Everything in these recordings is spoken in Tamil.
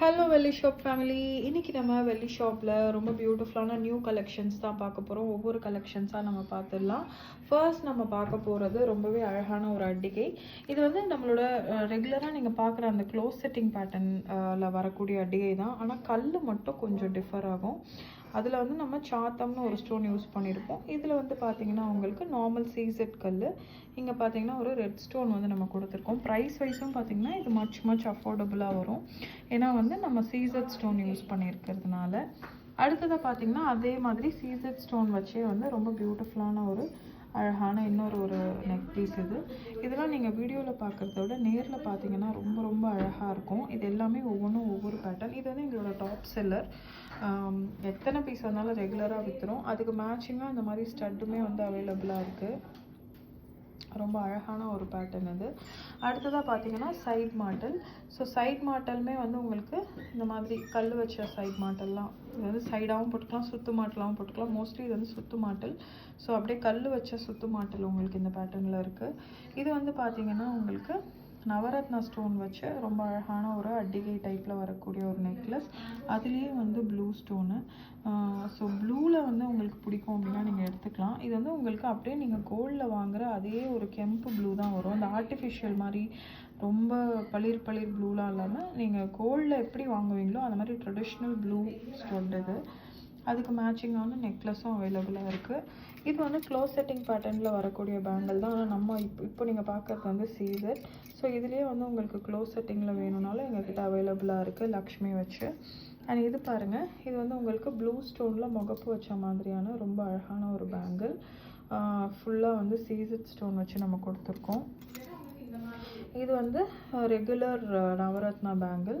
ஹலோ வெள்ளி ஷாப் ஃபேமிலி இன்னைக்கு நம்ம வெள்ளி ஷாப்பில் ரொம்ப பியூட்டிஃபுல்லான நியூ கலெக்ஷன்ஸ் தான் பார்க்க போகிறோம் ஒவ்வொரு கலெக்ஷன்ஸாக நம்ம பார்த்துடலாம். ஃபர்ஸ்ட் நம்ம பார்க்க போகிறது ரொம்பவே அழகான ஒரு அட்டிகை. இது வந்து நம்மளோட ரெகுலராக நீங்கள் பார்க்குற அந்த க்ளோஸ் செட்டிங் பேட்டர்னில் வரக்கூடிய அட்டிகை தான். ஆனால் கல் மட்டும் கொஞ்சம் டிஃபர் ஆகும். அதில் வந்து நம்ம சாத்தம்னு ஒரு ஸ்டோன் யூஸ் பண்ணியிருப்போம் இதில் வந்து பார்த்தீங்கன்னா உங்களுக்கு நார்மல் சீசெட் கல் இங்கே பார்த்தீங்கன்னா ஒரு ரெட் ஸ்டோன் வந்து நம்ம கொடுத்துருக்கோம். ப்ரைஸ் வைஸும் பார்த்தீங்கன்னா இது மச் மச் அஃபோர்டபுளாக வரும். ஏன்னா வந்து நம்ம சீசெட் ஸ்டோன் யூஸ் பண்ணியிருக்கிறதுனால அடுத்ததாக பார்த்தீங்கன்னா அதே மாதிரி சீசெட் ஸ்டோன் வச்சே வந்து ரொம்ப பியூட்டிஃபுல்லான ஒரு அழகான இன்னொரு ஒரு பீஸ் இது இதெல்லாம் நீங்கள் வீடியோவில் பார்க்குறத விட நேரில் பார்த்தீங்கன்னா ரொம்ப ரொம்ப அழகாக இருக்கும். இது எல்லாமே ஒவ்வொன்றும் ஒவ்வொரு பேட்டர்ன் இது வந்து எங்களோட டாப் செல்லர் எத்தனை பீஸ் வந்தாலும் ரெகுலராக விற்றுரும் அதுக்கு மேட்சிங்காக அந்த மாதிரி ஸ்டட்டுமே வந்து அவைலபிளாக இருக்குது ரொம்ப அழகான ஒரு பேட்டர்ன் அது. அடுத்ததாக பார்த்தீங்கன்னா சைட் மாட்டல். ஸோ சைட் மாட்டலுமே வந்து உங்களுக்கு இந்த மாதிரி கல் வச்ச சைட் மாட்டல்லாம் இது வந்து சைடாகவும் போட்டுக்கலாம் சுத்து மாட்டலாகவும் போட்டுக்கலாம். மோஸ்ட்லி இது வந்து சுத்து மாட்டல். ஸோ அப்படியே கல் வச்ச சுத்து மாட்டல் உங்களுக்கு இந்த பேட்டர்னில் இருக்குது இது வந்து பார்த்தீங்கன்னா உங்களுக்கு நவரத்னா ஸ்டோன் வச்சு ரொம்ப அழகான ஒரு அட்டிகை டைப்பில் வரக்கூடிய ஒரு நெக்லஸ். அதுலேயே வந்து ப்ளூ ஸ்டோனு. ஸோ ப்ளூவில் வந்து உங்களுக்கு பிடிக்கும் அப்படின்னா நீங்கள் எடுத்துக்கலாம். இது வந்து உங்களுக்கு அப்படியே நீங்கள் கோல்டில் வாங்குகிற அதே ஒரு கெம்பு ப்ளூ தான் வரும். அந்த ஆர்டிஃபிஷியல் மாதிரி ரொம்ப பளிர் பளிர் ப்ளூலாம் இல்லாமல் நீங்கள் கோல்டில் எப்படி வாங்குவீங்களோ அந்த மாதிரி ட்ரெடிஷ்னல் ப்ளூ ஸ்டோன் இது அதுக்கு மேட்சிங்கான நெக்லஸும் அவைலபிளாக இருக்குது இது வந்து க்ளோஸ் செட்டிங் பேட்டர்னில் வரக்கூடிய பேங்கிள் தான். ஆனால் நம்ம இப்போ இப்போ நீங்கள் பார்க்குறது வந்து சீசர் ஸோ இதுலேயே வந்து உங்களுக்கு க்ளோஸ் செட்டிங்கில் வேணும்னாலும் எங்கள்கிட்ட அவைலபிளாக இருக்குது லக்ஷ்மி வச்சு. அண்ட் இது பாருங்கள் இது வந்து உங்களுக்கு ப்ளூ ஸ்டோனில் முகப்பு வச்ச மாதிரியான ரொம்ப அழகான ஒரு பேங்கிள் ஃபுல்லாக வந்து சீசர் ஸ்டோன் வச்சு நம்ம கொடுத்துருக்கோம். இது வந்து ரெகுலர் நவரத்னா பேங்கிள்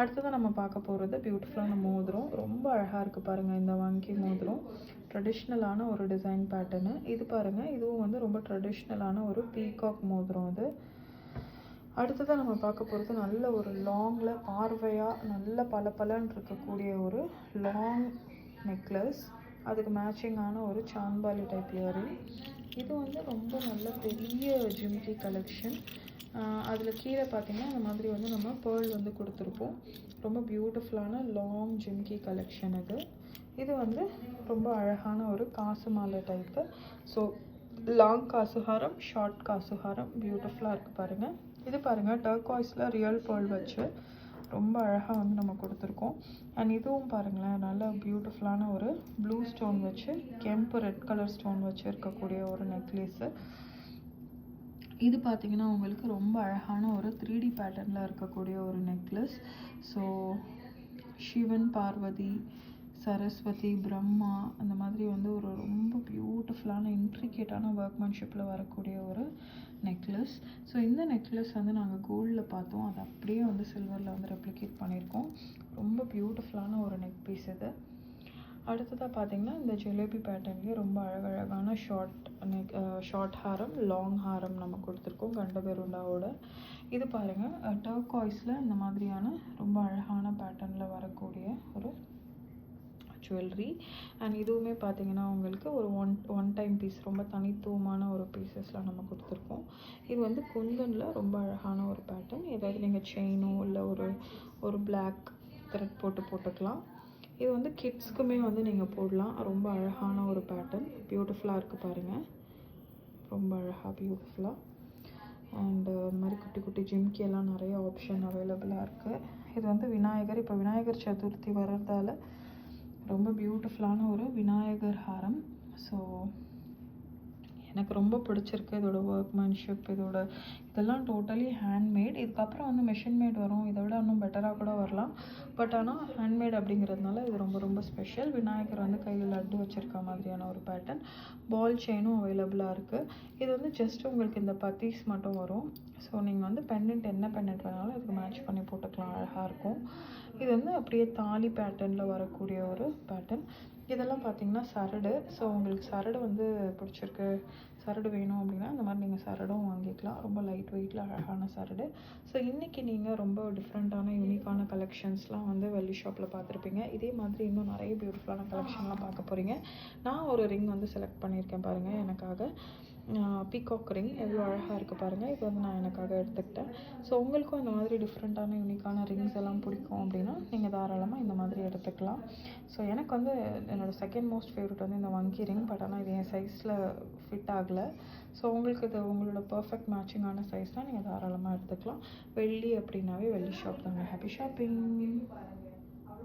அடுத்தது நம்ம பார்க்க போகிறது பியூட்டிஃபுல்லான மோதிரம். ரொம்ப அழகாக இருக்குது பாருங்கள் இந்த வங்கி மோதிரம். ட்ரெடிஷ்னலான ஒரு டிசைன் பேட்டர்னு இது பாருங்கள் இதுவும் வந்து ரொம்ப ட்ரெடிஷ்னலான ஒரு பீகாக் மோதிரம் அது அடுத்ததாக நம்ம பார்க்க போகிறது நல்ல ஒரு லாங்கில் பார்வையாக நல்ல பல பலன்னு இருக்கக்கூடிய ஒரு லாங் நெக்லஸ் அதுக்கு மேட்சிங்கான ஒரு சாம்பாலி டைப் இயரிங் இது வந்து ரொம்ப நல்ல பெரிய ஜிம்கி கலெக்ஷன் அதில் கீழே பார்த்தீங்கன்னா இந்த மாதிரி வந்து நம்ம பேர்ல் வந்து கொடுத்துருப்போம். ரொம்ப பியூட்டிஃபுல்லான லாங் ஜிம்கி கலெக்ஷன் அது இது வந்து ரொம்ப அழகான ஒரு காசு மாலை டைப்பு ஸோ லாங் காசுஹாரம் ஷார்ட் காசுஹாரம் பியூட்டிஃபுல்லாக இருக்குது பாருங்கள் இது பாருங்கள் டர்காய்ஸில் ரியல் பேர்ல் வச்சு ரொம்ப அழகாக வந்து நம்ம கொடுத்துருக்கோம். அண்ட் இதுவும் பாருங்களேன் நல்ல பியூட்டிஃபுல்லான ஒரு ப்ளூ ஸ்டோன் வச்சு கெம்பு ரெட் கலர் ஸ்டோன் வச்சு இருக்கக்கூடிய ஒரு நெக்லஸு இது பார்த்தீங்கன்னா உங்களுக்கு ரொம்ப அழகான ஒரு த்ரீ டி பேட்டர்னில் இருக்கக்கூடிய ஒரு நெக்லஸ் ஸோ சிவன் பார்வதி சரஸ்வதி பிரம்மா அந்த மாதிரி வந்து ஒரு ரொம்ப பியூட்டிஃபுல்லான இன்ட்ரிகேட்டான ஒர்க்மேன்ஷிப்பில் வரக்கூடிய ஒரு நெக்லஸ் ஸோ இந்த நெக்லஸ் வந்து நாங்கள் கோல்டில் பார்த்தோம். அதை அப்படியே வந்து சில்வரில் வந்து ரெப்ளிகேட் பண்ணியிருக்கோம். ரொம்ப பியூட்டிஃபுல்லான ஒரு நெக் பீஸ் இது. அடுத்ததாக பார்த்தீங்கன்னா இந்த ஜிலேபி பேட்டர்ன்லேயே ரொம்ப அழகழகான ஷார்ட் நெக் ஷார்ட் ஹாரம் லாங் ஹாரம் நம்ம கொடுத்துருக்கோம். கண்டபெருண்டாவோட இது பாருங்கள் டர்காய்ஸில் இந்த மாதிரியான ரொம்ப அழகான பேட்டர்னில் வரக்கூடிய ஒரு ஜுவல்லரி அண்ட் இதுவுமே பார்த்திங்கன்னா உங்களுக்கு ஒரு ஒன் ஒன் டைம் பீஸ் ரொம்ப தனித்துவமான ஒரு பீசஸ்லாம் நம்ம கொடுத்துருக்கோம். இது வந்து குந்தனில் ரொம்ப அழகான ஒரு பேட்டர்ன் ஏதாவது நீங்கள் செயினோ இல்லை ஒரு ஒரு பிளாக் த்ரெட் போட்டு போட்டுக்கலாம். இது வந்து கிட்ஸ்க்குமே வந்து நீங்கள் போடலாம். ரொம்ப அழகான ஒரு பேட்டர்ன் பியூட்டிஃபுல்லாக இருக்குது பாருங்கள் ரொம்ப அழகாக பியூட்டிஃபுல்லாக அண்டு இது மாதிரி குட்டி குட்டி ஜிம்கி எல்லாம் நிறைய ஆப்ஷன் அவைலபிளாக இருக்குது இது வந்து விநாயகர். இப்போ விநாயகர் சதுர்த்தி வர்றதால ரொம்ப பியூட்டிஃபுல்லான ஒரு விநாயகர் ஹாரம். ஸோ எனக்கு ரொம்ப பிடிச்சிருக்கு இதோட ஒர்க்மேன்ஷிப் இதோட இதெல்லாம் டோட்டலி ஹேண்ட்மேட் இதுக்கப்புறம் வந்து மிஷின் மேட் வரும். இதை விட இன்னும் பெட்டராக கூட வரலாம். பட் ஆனால் ஹேண்ட்மேட் அப்படிங்கிறதுனால இது ரொம்ப ரொம்ப ஸ்பெஷல் விநாயகர் வந்து கையில் லட்டு வச்சுருக்க மாதிரியான ஒரு பேட்டர்ன் பால் செயினும் அவைலபிளாக இருக்குது இது வந்து ஜஸ்ட் உங்களுக்கு இந்த பத்தீஸ் மட்டும் வரும். ஸோ நீங்கள் வந்து பெண்டன்ட் என்ன பெண்டன்ட் வேணாலும் இதுக்கு மேட்ச் பண்ணி போட்டுக்கலாம். அழகாக இருக்கும். இது வந்து அப்படியே தாலி பேட்டர்னில் வரக்கூடிய ஒரு பேட்டர்ன் இதெல்லாம் பார்த்தீங்கன்னா சரடு. ஸோ உங்களுக்கு சரடு வந்து பிடிச்சிருக்கு. சரடு வேணும் அப்படின்னா இந்த மாதிரி நீங்கள் சரடும் வாங்கிக்கலாம். ரொம்ப லைட் வெயிட்டில் அழகான சரடு. ஸோ இன்றைக்கி நீங்கள் ரொம்ப டிஃப்ரெண்ட்டான யூனிக்கான கலெக்ஷன்ஸ்லாம் வந்து வெள்ளி ஷாப்பில் பார்த்துருப்பீங்க. இதே மாதிரி இன்னும் நிறைய பியூட்டிஃபுல்லான கலெக்ஷன்லாம் பார்க்க போகிறீங்க நான் ஒரு ரிங் வந்து செலக்ட் பண்ணியிருக்கேன் பாருங்கள் எனக்காக. பீகாக் ரிங் எவ்வளோ அழகாக இருக்குது பாருங்கள் இது வந்து நான் எனக்காக எடுத்துக்கிட்டேன். ஸோ உங்களுக்கும் இந்த மாதிரி டிஃப்ரெண்ட்டான யூனிக்கான ரிங்ஸ் எல்லாம் பிடிக்கும் அப்படின்னா நீங்கள் தாராளமாக இந்த மாதிரி எடுத்துக்கலாம். ஸோ எனக்கு வந்து என்னோடய செகண்ட் மோஸ்ட் ஃபேவரட் வந்து இந்த வங்கி ரிங் பட் ஆனால் இது என் சைஸில் ஃபிட் ஆகலை. ஸோ உங்களுக்கு இது உங்களோட பர்ஃபெக்ட் மேட்சிங்கான சைஸ்னால் நீங்கள் தாராளமாக எடுத்துக்கலாம். வெள்ளி அப்படின்னாவே வெள்ளி ஷாப் தாங்க. Happy shopping